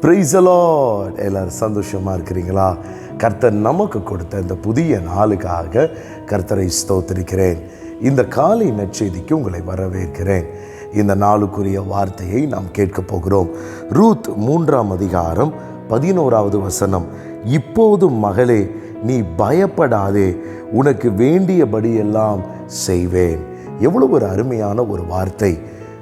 பிரைசலாட் எல்லாரும் சந்தோஷமாக இருக்கிறீங்களா? கர்த்தர் நமக்கு கொடுத்த இந்த புதிய நாளுக்காக கர்த்தரை ஸ்தோத்திருக்கிறேன். இந்த காலை நற்செய்திக்கு உங்களை வரவேற்கிறேன். இந்த நாளுக்குரிய வார்த்தையை நாம் கேட்கப் போகிறோம். ரூத் மூன்றாம் அதிகாரம் பதினோராவது வசனம். இப்போதும் மகளே நீ பயப்படாதே. உனக்கு வேண்டியபடியெல்லாம் செய்வேன். எவ்வளவு ஒரு அருமையான ஒரு வார்த்தை.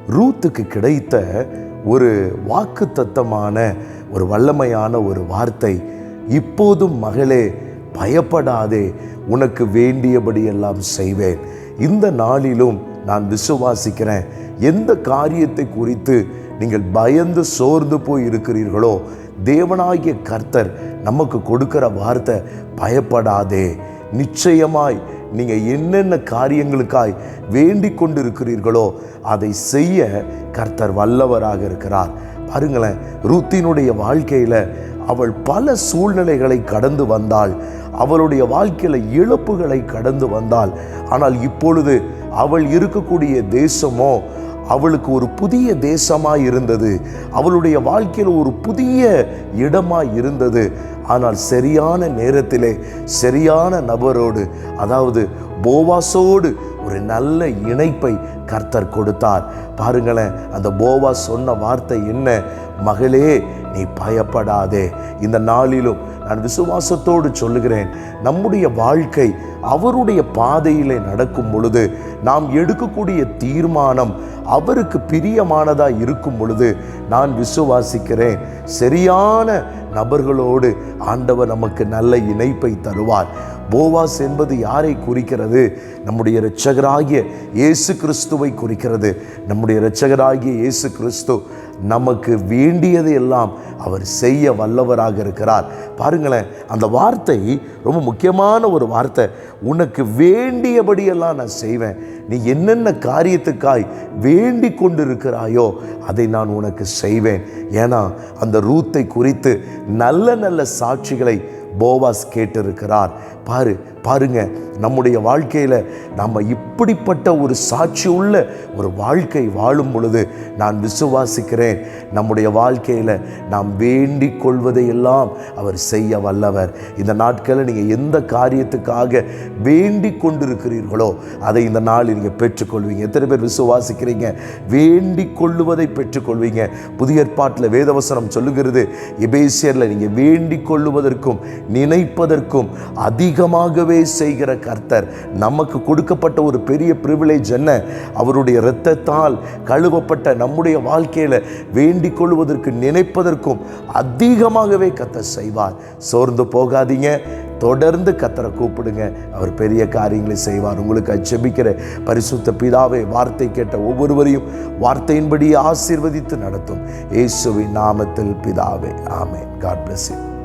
ரூத்துக்கு கிடைத்த ஒரு வாக்குத்தத்தமான ஒரு வல்லமையான ஒரு வார்த்தை. இப்போதும் மகளே பயப்படாதே உனக்கு வேண்டியபடியெல்லாம் செய்வேன். இந்த நாளிலும் நான் விசுவாசிக்கிறேன். எந்த காரியத்தை குறித்து நீங்கள் பயந்து சோர்ந்து போய் இருக்கிறீர்களோ தேவனாகிய கர்த்தர் நமக்கு கொடுக்கிற வார்த்தை பயப்படாதே. நிச்சயமாய் நீங்கள் என்னென்ன காரியங்களுக்காய் வேண்டிக் கொண்டிருக்கிறீர்களோ அதை செய்ய கர்த்தர் வல்லவராக இருக்கிறார். பாருங்களேன் ரூத்தினுடைய வாழ்க்கையில் அவள் பல சூழ்நிலைகளை கடந்து வந்தாள். அவளுடைய வாழ்க்கையில் இழப்புகளை கடந்து வந்தாள். ஆனால் இப்பொழுது அவள் இருக்கக்கூடிய தேசமோ அவளுக்கு ஒரு புதிய தேசமாக இருந்தது. அவளுடைய வாழ்க்கையில் ஒரு புதிய இடமாக இருந்தது. ஆனால் சரியான நேரத்திலே சரியான நபரோடு அதாவது போவாசோடு ஒரு நல்ல இணைப்பை கர்த்தர் கொடுத்தார். பாருங்களேன் அந்த போவா சொன்ன வார்த்தை என்ன? மகளே நீ பயப்படாதே. இந்த நாளிலும் நான் விசுவாசத்தோடு சொல்லுகிறேன் நம்முடைய வாழ்க்கை அவருடைய பாதையிலே நடக்கும் பொழுது நாம் எடுக்கக்கூடிய தீர்மானம் அவருக்கு பிரியமானதாக இருக்கும் பொழுது நான் விசுவாசிக்கிறேன். சரியான நபர்களோடு ஆண்டவர் நமக்கு நல்ல இணைப்பை தருவார். போவாஸ் என்பது யாரை குறிக்கிறது? நம்முடைய இரட்சகராகிய இயேசு கிறிஸ்துவை குறிக்கிறது. நம்முடைய இரட்சகராகிய இயேசு கிறிஸ்து நமக்கு வேண்டியதை எல்லாம் அவர் செய்ய வல்லவராக இருக்கிறார். பாருங்களேன் அந்த வார்த்தை ரொம்ப முக்கியமான ஒரு வார்த்தை. உனக்கு வேண்டியபடியெல்லாம் நான் செய்வேன். நீ என்னென்ன காரியத்துக்காய் வேண்டி கொண்டு இருக்கிறாயோ அதை நான் உனக்கு செய்வேன். ஏன்னா அந்த ரூத்தை குறித்து நல்ல நல்ல சாட்சிகளை போவாஸ் கேட்டிருக்கிறார். பாரு பாருங்க நம்முடைய வாழ்க்கையில் நம்ம இப்படிப்பட்ட ஒரு சாட்சி உள்ள ஒரு வாழ்க்கை வாழும் பொழுது நான் விசுவாசிக்கிறேன். நம்முடைய வாழ்க்கையில் நாம் வேண்டிக் கொள்வதையெல்லாம் அவர் செய்ய வல்லவர். இந்த நாட்களில் நீங்கள் எந்த காரியத்துக்காக வேண்டிக் கொண்டிருக்கிறீர்களோ அதை இந்த நாளில் நீங்கள் பெற்றுக்கொள்வீங்க எத்தனை பேர் விசுவாசிக்கிறீங்க? வேண்டிக் கொள்ளுவதை பெற்றுக்கொள்வீங்க புதிய ஏற்பாட்டில் வேதவசனம் சொல்லுகிறது எபேசியரில் நீங்கள் வேண்டிக் கொள்ளுவதற்கும் நினைப்பதற்கும் அதிகமாகவே செய்கிற கர்த்தர். நமக்கு கொடுக்கப்பட்ட ஒரு பெரிய ப்ரிவிலேஜ் என்ன? அவருடைய இரத்தத்தால் கழுவப்பட்ட நம்முடைய வாழ்க்கையில் வேண்டிக் கொள்வதற்கு நினைப்பதற்கும் அதிகமாகவே கர்த்தர் செய்வார். சோர்ந்து போகாதீங்க. தொடர்ந்து கத்தரை கூப்பிடுங்க. அவர் பெரிய காரியங்களை செய்வார். உங்களுக்கு அச்சபிக்கிற பரிசுத்த பிதாவை வார்த்தை கேட்ட ஒவ்வொருவரையும் வார்த்தையின்படி ஆசீர்வதித்து நடத்தும். இயேசுவின் நாமத்தில் பிதாவே. ஆமே காட் பிளஸ் யூ